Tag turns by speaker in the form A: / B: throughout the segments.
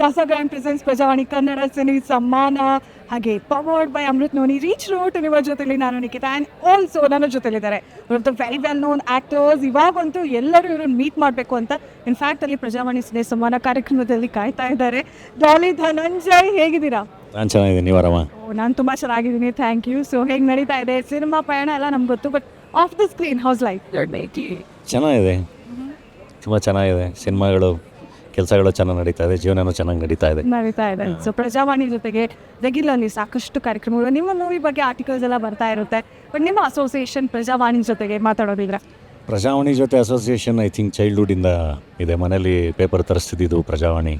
A: Casagrand presents Prajavani Kannada cine ಸಮ್ಮಾನ ಹಾಗೆ powered by Amrut noni ರೀಚ್ ರೋಟ್ ನಿಮ್ಮ ಜೊತೆಲಿ ನಾನು ನಿಖಿತ ಆ್ಯಂಡ್ ಆಲ್ಸೋ ನನ್ನ ಜೊತೆಲಿದ್ದಾರೆ. ಇವ್ರದ್ದು ವೆರಿ ವೆಲ್ ನೋನ್ ಆ್ಯಕ್ಟರ್ಸ್ ಇವಾಗಂತೂ ಎಲ್ಲರೂ ಇವ್ರನ್ನ ಮೀಟ್ ಮಾಡಬೇಕು ಅಂತ ಇನ್ಫ್ಯಾಕ್ಟ್ ಅಲ್ಲಿ ಪ್ರಜಾವಾಣಿ ಸಿನಿ ಸಮ್ಮಾನ ಕಾರ್ಯಕ್ರಮದಲ್ಲಿ ಕಾಯ್ತಾ ಇದ್ದಾರೆ. ಡಾಲಿ ಧನಂಜಯ್ ಹೇಗಿದ್ದೀರಾ?
B: ನಾನು ಚೆನ್ನಾಗಿದ್ದೀನಿ. ನೀವು ಆರಾಮ?
A: ಓ ನಾನು ತುಂಬ ಚೆನ್ನಾಗಿದ್ದೀನಿ. ಥ್ಯಾಂಕ್ ಯು ಸೊ ಹೇಗೆ ನಡೀತಾ ಇದೆ? ಸಿನಿಮಾ ಪಯಣ ಎಲ್ಲ ನಮ್ಗೆ ಗೊತ್ತು but off the screen house life
B: ಚೆನ್ನಾಗಿದೆ. ತುಂಬ ಚೆನ್ನಾಗಿದೆ. ಸಿನಿಮಾಗಳು ಕೆಲಸಗಳು ಚೆನ್ನಾಗಿ ನಡೀತಾ ಇದೆ ಜೀವನನೂ ಚೆನ್ನಾಗಿ ನಡೀತಾ ಇದೆ.
A: ನಡೀತಾ ಇದೆ. ಸೊ ಪ್ರಜಾವಾಣಿ ಜೊತೆಗೆ ರೆಗ್ಯುಲರ್ಲಿ ಸಾಕಷ್ಟು ಕಾರ್ಯಕ್ರಮಗಳು. ನಿಮ್ಮ ಮೂವಿ ಬಗ್ಗೆ ಆರ್ಟಿಕಲ್ಸ್ ಎಲ್ಲ ಬರ್ತಾ ಇರುತ್ತೆ. ಬಟ್ ನಿಮ್ಮ ಅಸೋಸಿಯೇಷನ್ ಪ್ರಜಾವಾಣಿ ಜೊತೆಗೆ ಮಾತಾಡೋದಿದ್ರೆ?
B: ಪ್ರಜಾವಾಣಿ ಜೊತೆ ಅಸೋಸಿಯೇಷನ್ ಐ ಥಿಂಕ್ ಚೈಲ್ಡ್ಹುಡ್ಡಿಂದ ಇದೆ ಮನೇಲಿ ಪೇಪರ್ ತರಿಸ್ತಿದ್ದು ಪ್ರಜಾವಾಣಿ.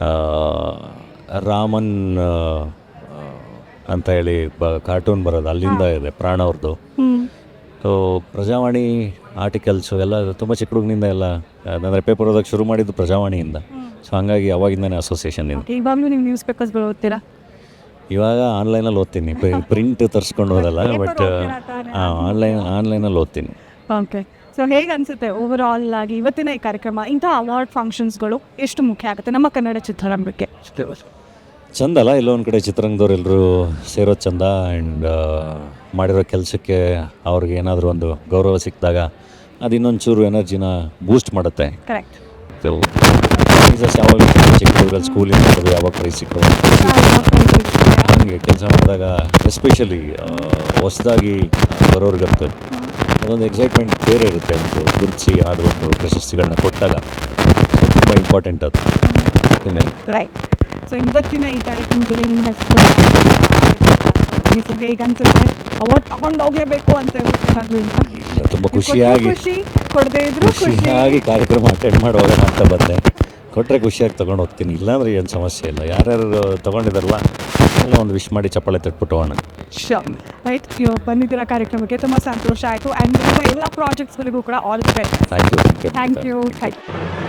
B: ಆ, ರಾಮನ್ ಅಂತ ಹೇಳಿ ಬ ಕಾರ್ಟೂನ್ ಬರೋದು. ಅಲ್ಲಿಂದ ಇದೆ ಪ್ರಾಣ ಅವ್ರದ್ದು ಸೊ ಪ್ರಜಾವಾಣಿ ಆರ್ಟಿಕಲ್ಸು ಎಲ್ಲ ತುಂಬ ಚಿಕ್ಕ ಹುಡುಗನಿಂದ ಎಲ್ಲ ಅಂದರೆ ಪೇಪರ್ ಓದಕ್ಕೆ ಶುರು ಮಾಡಿದ್ದು ಪ್ರಜಾವಾಣಿಯಿಂದ. ಸೊ ಹಂಗಾಗಿ ಅವಾಗಿಂದನೇ ಅಸೋಸಿಯೇಷನ್ನಿಂದ
A: ಇವಾಗಲೂ ನೀವು ನ್ಯೂಸ್ ಪೇಪರ್ಸ್ ಓದ್ತೀರಾ?
B: ಇವಾಗ ಆನ್ಲೈನಲ್ಲಿ ಓದ್ತೀನಿ. ಪ್ರಿಂಟ್ ತರಿಸ್ಕೊಂಡು ಹೋದಲ್ಲ ಬಟ್ ಆನ್ಲೈನ್ ಆನ್ಲೈನಲ್ಲಿ ಓದ್ತೀನಿ.
A: ಓಕೆ ಸೊ ಹೇಗೆ ಅನಿಸುತ್ತೆ ಓವರ್ ಆಲ್ ಆಗಿ ಇವತ್ತಿನ ಈ ಕಾರ್ಯಕ್ರಮ ಇಂಥ ಅವಾರ್ಡ್ ಫಂಕ್ಷನ್ಸ್ಗಳು ಎಷ್ಟು ಮುಖ್ಯ ಆಗುತ್ತೆ ನಮ್ಮ ಕನ್ನಡ ಚಿತ್ರರಂಗಕ್ಕೆ?
B: ಚಂದ ಅಲ್ಲ? ಎಲ್ಲೊಂದು ಕಡೆ ಚಿತ್ರರಂಗದವ್ರೆಲ್ಲರೂ ಸೇರೋದು ಚಂದ. ಆ್ಯಂಡ್ ಮಾಡಿರೋ ಕೆಲಸಕ್ಕೆ ಅವ್ರಿಗೆ ಏನಾದರೂ ಒಂದು ಗೌರವ ಸಿಕ್ಕಿದಾಗ ಅದು ಇನ್ನೊಂಚೂರು ಎನರ್ಜಿನ ಬೂಸ್ಟ್ ಮಾಡುತ್ತೆ.
A: ಕರೆಕ್ಟ್
B: ಯಾವಾಗ ಸ್ಕೂಲಿಂದ ಯಾವಾಗ ಪ್ರೈಸ್ ಸಿಕ್ಕೋದು? ಹಂಗೆ ಕೆಲಸ ಮಾಡಿದಾಗ ಎಸ್ಪೆಷಲಿ ಹೊಸದಾಗಿ ಬರೋರಿಗಂತೂ ಅದೊಂದು ಎಕ್ಸೈಟ್ಮೆಂಟ್ ಬೇರೆ ಇರುತ್ತೆ. ಒಂದು ಗುರುತಿಸಿ ಆದ ಒಂದು ಪ್ರಶಸ್ತಿಗಳನ್ನ ಕೊಟ್ಟಾಗ ತುಂಬ ಇಂಪಾರ್ಟೆಂಟ್ ಅದು.
A: ರೈಟ್ ಸೊ ಇವತ್ತಿನ ಈ ಕಾರ್ಯಕ್ರಮದಲ್ಲಿ ನಿಮ್ಮ ಹೆಸರು ಹೇಗೆ ಅನ್ಸುತ್ತೆ ಅವಾರ್ಡ್ ತಗೊಂಡು ಹೋಗಲೇಬೇಕು ಅಂತ ಅಂತ
B: ತುಂಬ ಖುಷಿಯಾಗಿ
A: ಖುಷಿ ಕೊಡದೇ ಇದ್ರು ಖುಷಿ.
B: ಖುಷಿಯಾಗಿ ಕಾರ್ಯಕ್ರಮ ಅಟೆಂಡ್ ಮಾಡುವಾಗ ಅಂತ ಬಂದೆ. ಕೊಟ್ಟರೆ ಖುಷಿಯಾಗಿ ತೊಗೊಂಡು ಹೋಗ್ತೀನಿ ಇಲ್ಲಾಂದ್ರೆ ಏನು ಸಮಸ್ಯೆ ಇಲ್ಲ. ಯಾರ್ಯಾರು ತಗೊಂಡಿದ್ದಾರಲ್ಲ ಎಲ್ಲ ಒಂದು ವಿಶ್ ಮಾಡಿ ಚಪ್ಪಾಳೆ ತಟ್ಬಿಟ್ಟು ಹೋಗೋಣ.
A: ಶೋರ್ ರೈಟ್ ನೀವು ಬಂದಿದ್ದೀರಾ ಕಾರ್ಯಕ್ರಮಕ್ಕೆ ತುಂಬ ಸಂತೋಷ ಆಯಿತು. ಆ್ಯಂಡ್ ಎಲ್ಲ ಪ್ರಾಜೆಕ್ಟ್ಸ್ಗಳಿಗೂ ಕೂಡ all the best
B: thank you
A: thank you thank you